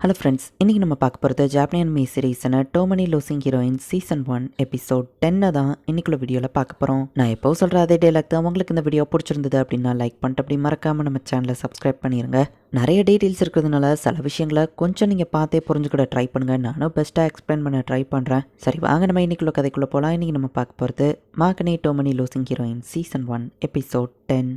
Hello friends இன்றைக்கி நம்ம பார்க்க போகிறது ஜாப்பனியன் மீ சீரீஸான too many losing heroine season one episode டென்னை தான் இன்றைக்குள்ள வீடியோவில் பார்க்க போகிறோம் நான் எப்போ சொல்கிற அதே டேலாக் தான் உங்களுக்கு இந்த வீடியோ பிடிச்சிருந்தது அப்படின்னா லைக் பண்ணிட்டு அப்படி மறக்காமல் நம்ம சேனலை சப்ஸ்கிரைப் பண்ணிடுங்க நிறைய டீட்டெயில்ஸ் இருக்கிறதுனால சில விஷயங்களை கொஞ்சம் நீங்கள் பார்த்தே புரிஞ்சுக்கிட ட்ரை பண்ணுங்கள் நானும் பெஸ்ட்டாக எக்ஸ்பிளைன் பண்ண ட்ரை பண்ணுறேன் சரி வாங்க நம்ம இன்றைக்குள்ள கதைக்குள்ளே போகலாம் இன்றைக்கி நம்ம பார்க்க போகிறது மாக்கனே too many losing heroine season one episode ten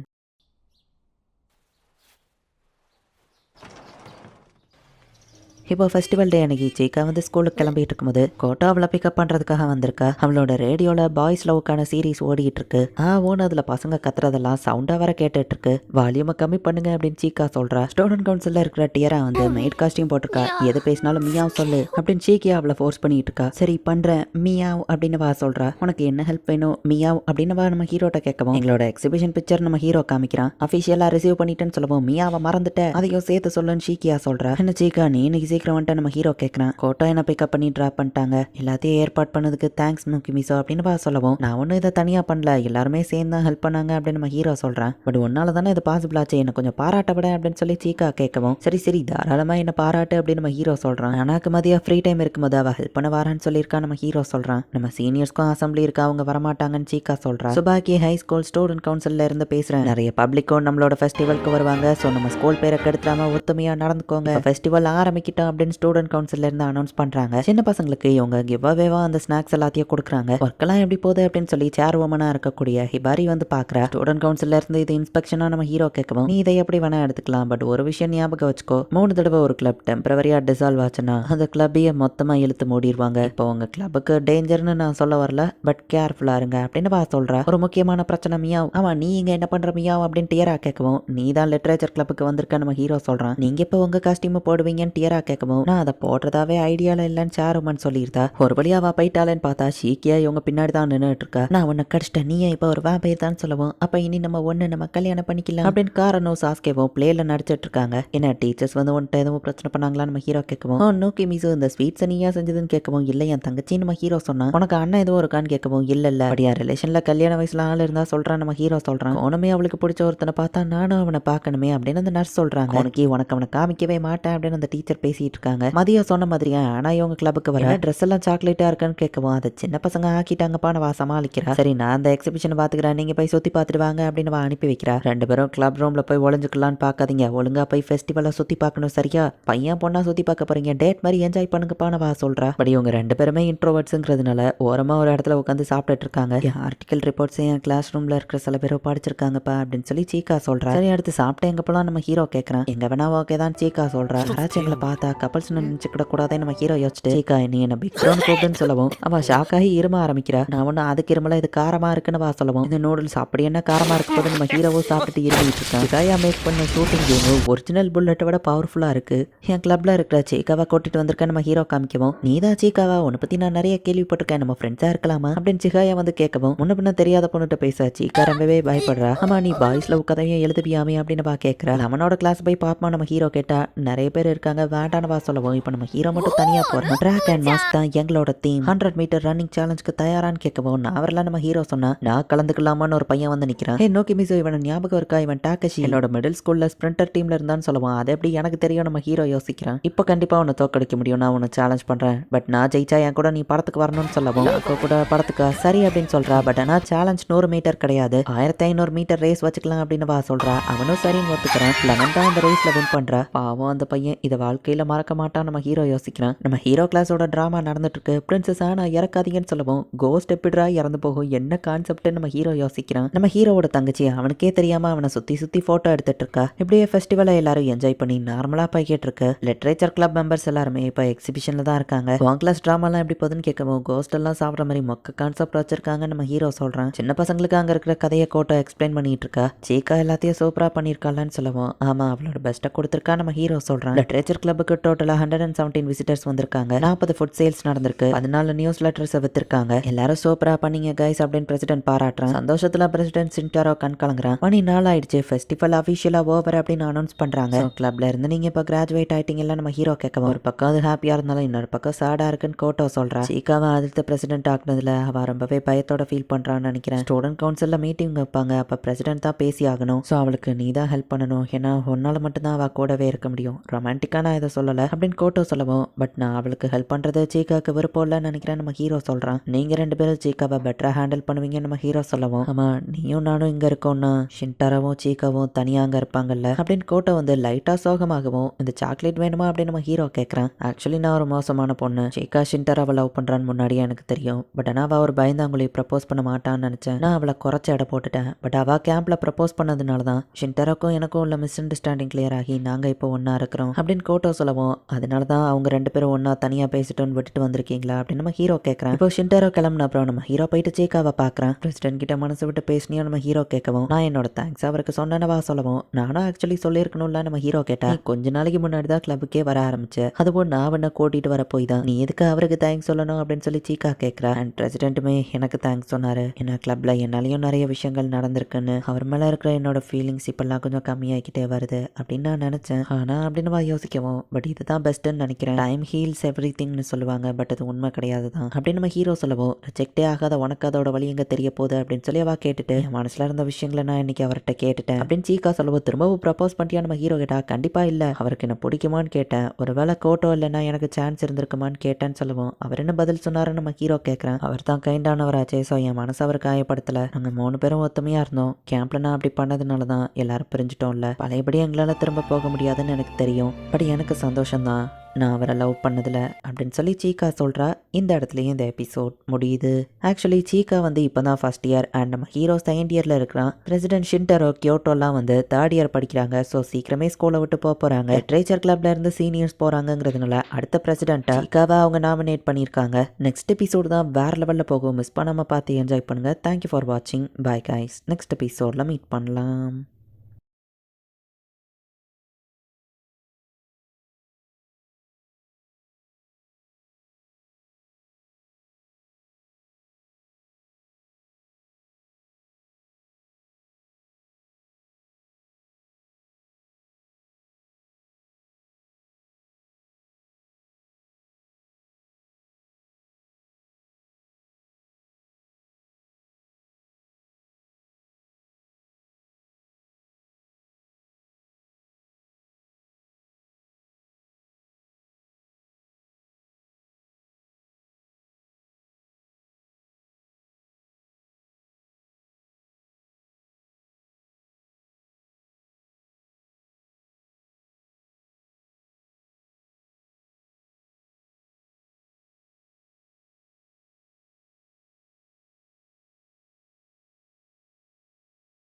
இப்போ ஃபெஸ்டிவல் டே அன்னைக்கு சீக்கா வந்து ஸ்கூலுக்கு கிளம்பிட்டு இருக்கும்போது கோட்டா அவளை பிக்கப் பண்ணுறதுக்காக வந்திருக்கா. அவளோட ரேடியோவில் பாய்ஸ் லவ்க்கான சீரீஸ் ஓடிட்டு இருக்கு. ஆ ஓன் அதில் பசங்க கத்துறதெல்லாம் சவுண்டாக வர கேட்டுட்டு இருக்கு. வால்யூமை கம்மி பண்ணுங்க அப்படின்னு சீக்கா சொல்றா. ஸ்டூடெண்ட் கவுன்சிலில் இருக்கிற டியரா வந்து மெய்ட் காஸ்டியூம் போட்டிருக்கா. எது பேசினாலும் மியாவ் சொல்லு அப்படின்னு சீக்கியா அவளை ஃபோர்ஸ் பண்ணிட்டு இருக்கா. சரி பண்றேன். மியாவ் அப்படின்னு வா சொல்றா. உனக்கு என்ன ஹெல்ப் வேணும்? மியாவ் அப்படின்னு வா நம்ம ஹீரோட்ட கேட்கவும். எங்களோட எக்ஸிபிஷன் பிக்சர் நம்ம ஹீரோ காமிக்கிறான். அஃபிஷியலாக ரிசீவ் பண்ணிட்டேன்னு சொல்லவும் மியாவை மறந்துட்டேன். அதையும் சேர்த்து சொல்லுன்னு சீக்கியா சொல்றா. என்ன சீக்கா நீ இன்னைக்கு சீக்கிரம் வந்துட்டு நம்ம ஹீரோ கேட்குறான் கோட்டா என்ன பிக்கப் பண்ணி ட்ராப் பண்ணிட்டாங்க. எல்லாத்தையும் ஏற்பாடு பண்ணதுக்கு தேங்க்ஸ் முக்கி மிஸோ அப்படின்னு பா சொல்லவும் நான் ஒன்றும் இதை தனியாக பண்ணல. எல்லாருமே சேர்ந்து தான் ஹெல்ப் பண்ணாங்க அப்படின்னு நம்ம ஹீரோ சொல்கிறேன் பட் ஒன்னால தானே இது பாசிபிள் ஆச்சு. என்ன கொஞ்சம் பாராட்டப்பட விட அப்படின்னு சொல்லி சீக்கா கேட்கவும் சரி சரி தாராளமாக என்ன பாராட்டு அப்படின்னு நம்ம ஹீரோ சொல்கிறான் எனக்கு மதியம் ஃப்ரீ டைம் இருக்கும்போது அவள் ஹெல்ப் பண்ண வரான்னு சொல்லியிருக்கா நம்ம ஹீரோ சொல்கிறான் நம்ம சீனியர்ஸ்க்கும் அசம்பிளி இருக்கா அவங்க வரமாட்டாங்கன்னு சீக்கா சொல்கிறா சுபாக்கி ஹை ஸ்கூல் ஸ்டூடெண்ட் கவுன்சிலில் இருந்து பேசுகிறேன் நிறைய பப்ளிக்கும் நம்மளோட ஃபெஸ்டிவலுக்கு வருவாங்க. ஸோ நம்ம ஸ்கூல் பேரை கெடுத்துடாம ஒத்துமையாக நடந்துக்கோங்க. ஃபெஸ்டிவல் ஆரம்பிக்கிட்டோம். அப்படின்னு ஸ்டூடெண்ட் கவுன்சில்ல இருந்து அனௌன்ஸ் பண்றாங்க. சின்ன பசங்களுக்கு இவங்க கிவ் அவேவா அந்த ஸ்நாக்ஸ் எல்லாத்தையும் கொடுக்குறாங்க. ஒர்க்கெல்லாம் எப்படி போகுது அப்படின்னு சொல்லி சேர் உமனா இருக்கக்கூடிய ஹிபாரி வந்து பாக்குறா ஸ்டூடெண்ட் கவுன்சில்ல இருந்து இது இன்ஸ்பெக்ஷனா நம்ம ஹீரோ கேட்கவும் நீ இதை எப்படி வேணா எடுத்துக்கலாம் பட் ஒரு விஷயம் ஞாபகம் வச்சுக்கோ. மூணு தடவை ஒரு கிளப் டெம்பரவரியா டிசால்வ் ஆச்சுன்னா அந்த கிளப்பையே மொத்தமா இழுத்து மூடிடுவாங்க இப்போ உங்க கிளப்புக்கு டேஞ்சர்னு நான் சொல்ல வரல பட் கேர்ஃபுல்லா இருங்க அப்படின்னு பா சொல்றா. ஒரு முக்கியமான பிரச்சனை மியாவ். ஆமா நீ இங்க என்ன பண்ற மியாவ் அப்படின்னு டியரா கேட்கவும் நீ தான் லிட்ரேச்சர் கிளப்புக்கு வந்திருக்க நம்ம ஹீரோ சொல்றான். நீங்க இப்போ உங்க காஸ்டியூம் போடுவீங்கன்னு டியரா கேட்கவும் நான் அதை போடுறதாவே ஐடியால இல்லைன்னு சாருமன் சொல்லியிருந்தா ஒரு வழியா அவ போயிட்டாளேன்னு பார்த்தா சீக்கியா இவங்க பின்னாடி தான் நின்றுட்டு இருக்கா. நான் உன்னை கடிச்சிட்டேன். நீ இப்போ ஒரு வேம்பயர் தான் சொல்லுவோம். அப்ப இனி நம்ம ஒன்று நம்ம கல்யாணம் பண்ணிக்கலாம். அப்படின்னு காரனும் சாஸ்கேவும் பிளேல நடிச்சிட்டு இருக்காங்க. என்ன டீச்சர்ஸ் வந்து உன்ட்ட எதுவும் பிரச்சனை பண்ணாங்களா நம்ம ஹீரோ கேட்கவும் நோக்கி மிசு இந்த ஸ்வீட்ஸ் நீயா செஞ்சதுன்னு கேட்கவும் இல்லை என் தங்கச்சி நம்ம ஹீரோ சொன்னா உனக்கு அண்ணன் எதுவும் இருக்கான்னு கேட்கவும் இல்ல இல்ல அப்படியா ரிலேஷன்ல கல்யாண வயசுல ஆள் இருந்தா சொல்றான் நம்ம ஹீரோ சொல்றான். உனமே அவளுக்கு பிடிச்ச ஒருத்தனை பார்த்தா நானும் அவனை பார்க்கணுமே அப்படின்னு அந்த நர்ஸ் சொல்றாங்க. உனக்கு உனக்கு அவனை காமிக்கவே மாட்டேன் அப்படின்னு அந்த டீச்சர் பேசி பேசிட்டு இருக்காங்க மதியம் சொன்ன மாதிரியா ஆனா இவங்க கிளப்புக்கு வர ட்ரெஸ் எல்லாம் சாக்லேட்டா இருக்குன்னு கேட்கவும் அதை சின்ன பசங்க ஆக்கிட்டாங்கப்பா நான் வா சமாளிக்கிறா சரி நான் அந்த எக்ஸிபிஷன் பாத்துக்கிறேன். நீங்க போய் சுத்தி பார்த்துட்டு வாங்க அப்படின்னு அனுப்பி வைக்கிறா. ரெண்டு பேரும் கிளப் ரூம்ல போய் ஒளிஞ்சுக்கலாம்னு பார்க்காதீங்க ஒழுங்கா போய் ஃபெஸ்டிவலை சுத்தி பார்க்கணும் சரியா? பையன் பொண்ணா சுத்தி பார்க்க போறீங்க. டேட் மாதிரி என்ஜாய் பண்ணுங்கப்பா நான் வா சொல்றா. பட் இவங்க ரெண்டு பேருமே இன்ட்ரோவர்ட்ஸுங்கிறதுனால ஓரமா ஒரு இடத்துல உட்காந்து சாப்பிட்டுட்டு இருக்காங்க என் ஆர்டிக்கல் ரிப்போர்ட்ஸ் என் கிளாஸ் ரூம்ல இருக்கிற சில பேரும் படிச்சிருக்காங்கப்பா அப்படின்னு சொல்லி சீக்கா சொல்றா. சரி அடுத்து சாப்பிட்டு எங்க போலாம் நம்ம ஹீரோ கேட்கறான் எங்க வேணா ஓகே தான் சீக்கா சொல்றா. யாராச்சும் எங்களை பார்த்தா கப்பல்ஸ் நினைச்சுக்கிட கூடாதே நம்ம ஹீரோ யோசிச்சுட்டு சீக்கா நீ என்ன பிக் ப்ரோன் சொல்லவும் அவன் ஷாக் ஆகி இரும ஆரம்பிக்கிறா. நான் ஒன்னும் அதுக்கு இருமல இது காரமா இருக்குன்னு வா சொல்லவும். இந்த நூடுல்ஸ் அப்படி என்ன காரமா இருக்கு போது நம்ம ஹீரோவும் சாப்பிட்டு இருந்துட்டு இருக்கான் சிகாயா மேக் பண்ண ஷூட்டிங் கேம் ஒரிஜினல் புல்லட்டை விட பவர்ஃபுல்லா இருக்கு. என் கிளப்ல இருக்கிற சீக்காவா கூட்டிட்டு வந்திருக்க நம்ம ஹீரோ காமிக்கவும். நீ தான் சீக்காவா? உன்னை பத்தி நான் நிறைய கேள்விப்பட்டிருக்கேன். நம்ம ஃப்ரெண்ட்ஸா இருக்கலாமா? அப்படின்னு சிகாயா வந்து கேட்கவும் முன்ன பின்ன தெரியாத பொண்ணுகிட்ட பேச சீக்கா ரொம்பவே பயப்படுறா. ஆமா நீ பாய்ஸ்ல லவ் கதையும் எழுதுவியாமே? அப்படின்னு பா கேட்கிறா லெமனோட கிளாஸ் போய் பாப்பா நம்ம ஹீரோ கேட்டா நிறைய பேர் இருக்காங்க வேண்டாம் வா சொல்லவும் இப்போ நம்ம ஹீரோ மட்டும் தனியா போறோம். ட்ராக் அண்ட் மாஸ் தான் எங்களோட தீம் ஹண்ட்ரட் மீட்டர் ரன்னிங் சேலஞ்சுக்கு தயாரான்னு கேட்கவும் நான் அவரெல்லாம் நம்ம ஹீரோ சொன்னா நான் கலந்துக்கலாமான்னு ஒரு பையன் வந்து நிற்கிறான் ஏ நோக்கி மிஸ் இவன் ஞாபகம் இருக்கா? இவன் டாக்கஷி என்னோட மிடில் ஸ்கூல்ல ஸ்பிரிண்டர் டீம்ல இருந்தான்னு சொல்லுவான் அது எப்படி எனக்கு தெரியும்? நம்ம ஹீரோ யோசிக்கிறான். இப்போ கண்டிப்பா உன்னை தோக்கடிக்க முடியும். நான் உன்னை சேலஞ்ச் பண்றேன். பட் நான் ஜெயிச்சா என் கூட நீ படத்துக்கு வரணும்னு சொல்லவும் அப்போ கூட படத்துக்கு சரி அப்படின்னு சொல்றா. பட் ஆனா சேலஞ்ச் நூறு மீட்டர் கிடையாது. ஆயிரத்தி ஐநூறு மீட்டர் ரேஸ் வச்சுக்கலாம் அப்படின்னு வா சொல்றா. அவனும் சரின்னு ஒத்துக்கிறான். லெவன் தான் அந்த ரேஸ்ல வின் பண்ற. பாவம் அந்த பையன். இதை வாழ்க்கையில மறக்க மாட்டான் நம்ம ஹீரோ யோசிக்கிறான். நம்ம ஹீரோ கிளாஸோட டிராமா நடந்துட்டுருக்கு. பிரின்சஸ் ஆனால் இறக்காதீங்கன்னு சொல்லவும் கோஸ்ட் எப்படிரா இறந்து போகும். என்ன கான்செப்ட்னு நம்ம ஹீரோ யோசிக்கிறான். நம்ம ஹீரோவோட தங்கச்சி அவனுக்கே தெரியாம அவனை சுத்தி சுத்தி போட்டோ எடுத்துட்டு இருக்கா. இப்படியே ஃபெஸ்டிவலை எல்லாரும் என்ஜாய் பண்ணி நார்மலாக போய்கிட்டு இருக்கு லிட்ரேச்சர் கிளப் மெம்பர்ஸ் எல்லாருமே இப்போ எக்ஸிபிஷன்ல தான் இருக்காங்க. உன் கிளாஸ் ட்ராமாலாம் எப்படி போகுதுன்னு கேட்கவும் கோஸ்ட் எல்லாம் சாப்பிட்ற மாதிரி மொக்க கான்செப்ட் வச்சிருக்காங்க நம்ம ஹீரோ சொல்றான். சின்ன பசங்களுக்கு அங்க இருக்கிற கதையை கோட்டை எக்ஸ்பிளைன் பண்ணிட்டு இருக்கா. சீக்கா எல்லாத்தையும் சூப்பராக பண்ணியிருக்காளான்னு சொல்லவும் ஆமா அவளோட பெஸ்ட்டை கொடுத்துருக்கா நம்ம ஹீரோ சொல்கிறான் லிட்ரேச்சர் கிளப்புக்கு டோட்டலா ஹண்ட்ரட் அண்ட் செவன்டீன் விசிட்டர்ஸ் வந்திருக்காங்க. நாற்பது ஃபுட் சேல்ஸ் நடந்திருக்கு. அதனால நியூஸ் லெட்டர்ஸ் வித்திருக்காங்க. எல்லாரும் சூப்பரா பண்ணீங்க கைஸ் அப்படின்னு பிரசிடென்ட் பாராட்டுறான். சந்தோஷத்துல பிரசிடென்ட் சின்டாரோ கண் கலங்குறான். மணி நாள் ஆயிடுச்சு. ஃபெஸ்டிவல் அபிஷியலா ஓவர் அப்படின்னு அனௌன்ஸ் பண்றாங்க. கிளப்ல இருந்து நீங்க இப்ப கிராஜுவேட் ஆயிட்டீங்கல்ல நம்ம ஹீரோ கேட்கவும் ஒரு பக்கம் அது ஹாப்பியா இருந்தாலும் இன்னொரு பக்கம் சேடா இருக்குன்னு கோட்டோ சொல்றா. சீக்காவை அடுத்த பிரசிடென்ட் ஆக்குனதுல அவ ரொம்பவே பயத்தோட ஃபீல் பண்றான்னு நினைக்கிறேன். ஸ்டூடெண்ட் கவுன்சில்ல மீட்டிங் வைப்பாங்க. அப்ப பிரசிடென்ட் தான் பேசி ஆகணும். ஸோ அவளுக்கு நீ தான் ஹெல்ப் பண்ணணும். ஏன்னா உன்னால மட்டும்தான் அவ கூடவே இருக்க முடியும். ரொமான்டிக்கா நான் இதை சொல்ல சொல்லலை அப்படின்னு கோட்டோ சொல்லவும் பட் நான் அவளுக்கு ஹெல்ப் பண்ணுறது சீக்காவுக்கு விருப்பம் இல்லைன்னு நினைக்கிறேன் நம்ம ஹீரோ சொல்கிறான் நீங்கள் ரெண்டு பேரும் சீக்காவை பெட்டராக ஹேண்டில் பண்ணுவீங்க நம்ம ஹீரோ சொல்லவும் ஆமாம் நீயும் நானும் இங்கே இருக்கோம்னா ஷின்டாராவும் சீக்காவும் தனியாக அங்கே இருப்பாங்கல்ல? அப்படின்னு கோட்டோ வந்து லைட்டாக சோகமாகவும் இந்த சாக்லேட் வேணுமா? அப்படின்னு நம்ம ஹீரோ கேட்குறான் ஆக்சுவலி நான் ஒரு மோசமான பொண்ணு. சீக்கா ஷின்டாராவை லவ் பண்ணுறான்னு முன்னாடியே எனக்கு தெரியும். பட் ஆனால் அவள் ஒரு பயந்தாங்குழி ப்ரப்போஸ் பண்ண மாட்டான்னு நினச்சேன். நான் அவளை குறைச்ச இடம் போட்டுட்டேன். பட் அவள் கேம்பில் ப்ரப்போஸ் பண்ணதுனால தான் ஷின்டாராக்கும் எனக்கும் உள்ள மிஸ் அண்டர்ஸ்டாண்டிங் கிளியர் ஆகி நாங்கள் இப்போ ஒன்றா இருக்கிறோம். அப்படின்னு கோட்டோ சொல்லவும் அதனால தான் அவங்க ரெண்டு பேரும் ஒன்றா தனியாக பேசிட்டோன்னு விட்டுட்டு வந்திருக்கீங்களா அப்படின்னு நம்ம ஹீரோ கேட்குறேன் இப்போ ஷின்டாரோ கிளம்புன அப்புறம் நம்ம ஹீரோ போயிட்டு சீக்காவை பார்க்குறேன் பிரசிடென்ட் கிட்ட மனசு விட்டு பேசினியோ நம்ம ஹீரோ கேட்கவும் நான் என்னோட தேங்க்ஸ் அவருக்கு சொன்னனவா? சொல்லவும் நானும் ஆக்சுவலி சொல்லியிருக்கணும்ல நம்ம ஹீரோ கேட்டேன் கொஞ்ச நாளைக்கு முன்னாடி தான் கிளப்புக்கே வர ஆரம்பிச்சு. அதுவும் நான் அவனை கூட்டிட்டு வர போய் தான். நீ எதுக்கு அவருக்கு தேங்க்ஸ் சொல்லணும்? அப்படின்னு சொல்லி சீக்கா கேட்குறா அண்ட் பிரசிடென்ட்டுமே எனக்கு தேங்க்ஸ் சொன்னாரு. என்ன கிளப்ல என்னாலையும் நிறைய விஷயங்கள் நடந்திருக்குன்னு அவர் மேல இருக்கிற என்னோட ஃபீலிங்ஸ் இப்பெல்லாம் கொஞ்சம் கம்மியாகிக்கிட்டே வருது அப்படின்னு நான் நினைச்சேன். ஆனா அப்படின்னு யோசிக்கவும் பட் இதுதான் பெஸ்ட்டுன்னு நினைக்கிறேன். டைம் ஹீல்ஸ் எவ்ரி திங்னு சொல்லுவாங்க பட் அது உண்மை கிடையாது தான் அப்படின்னு நம்ம ஹீரோ சொல்லவும் ரிஜெக்டே ஆகாத உனக்கு அதோட வழி எங்க தெரிய போகுது? அப்படின்னு சொல்லி அவ கேட்டுட்டு மனசில் மனசுல இருந்த விஷயங்களை நான் இன்னைக்கு அவர்கிட்ட கேட்டுட்டேன். அப்படின்னு சீக்கா சொல்லவும் திரும்பவும் ப்ரப்போஸ் பண்ணிட்டியா? நம்ம ஹீரோ கேட்டா கண்டிப்பா இல்ல. அவருக்கு என்ன பிடிக்குமான்னு கேட்டேன். ஒருவேளை கோட்டோ இல்லைன்னா எனக்கு சான்ஸ் இருந்திருக்குமான்னு கேட்டேன்னு சொல்லுவோம் அவர் என்ன பதில் சொன்னாருன்னு நம்ம ஹீரோ கேட்குறேன் அவர் தான் கைண்டானவராச்சே ஸோ என் மனசு அவர் காயப்படுத்தல. நாங்கள் மூணு பேரும் ஒத்துமையா இருந்தோம். கேம்ப்ல நான் அப்படி பண்ணதுனால தான் எல்லாரும் பிரிஞ்சிட்டோம்ல. பழையபடி எங்களால் திரும்ப போக முடியாதுன்னு எனக்கு தெரியும். பட் எனக்கு சந்தோஷம்தான். நான் அவரை லவ் பண்ணதில் அப்படின்னு சொல்லி சீக்கா சொல்கிறா இந்த இடத்துலையும் இந்த எபிசோட் முடியுது. ஆக்சுவலி சீக்கா வந்து இப்போ தான் ஃபஸ்ட் இயர் அண்ட் நம்ம ஹீரோ செகண்ட் இயரில் இருக்கிறான். பிரசிடென்ட் ஷின்டரோ கியோட்டோலாம் வந்து தேர்ட் இயர் படிக்கிறாங்க. ஸோ சீக்கிரமே ஸ்கூலை விட்டு போக போகிறாங்க லிட்ரேச்சர் கிளப்ல இருந்து சீனியர்ஸ் போகிறாங்கங்கிறதுனால அடுத்த பிரசிடென்ட்டை சீக்காவை அவங்க நாமினேட் பண்ணியிருக்காங்க. நெக்ஸ்ட் எபிசோடு தான் வேற லெவலில் போகும். மிஸ் பண்ணாமல் பார்த்து என்ஜாய் பண்ணுங்கள் தேங்க்யூ ஃபார் வாட்சிங் பை கைஸ் நெக்ஸ்ட் எபிசோடில் மீட் பண்ணலாம்.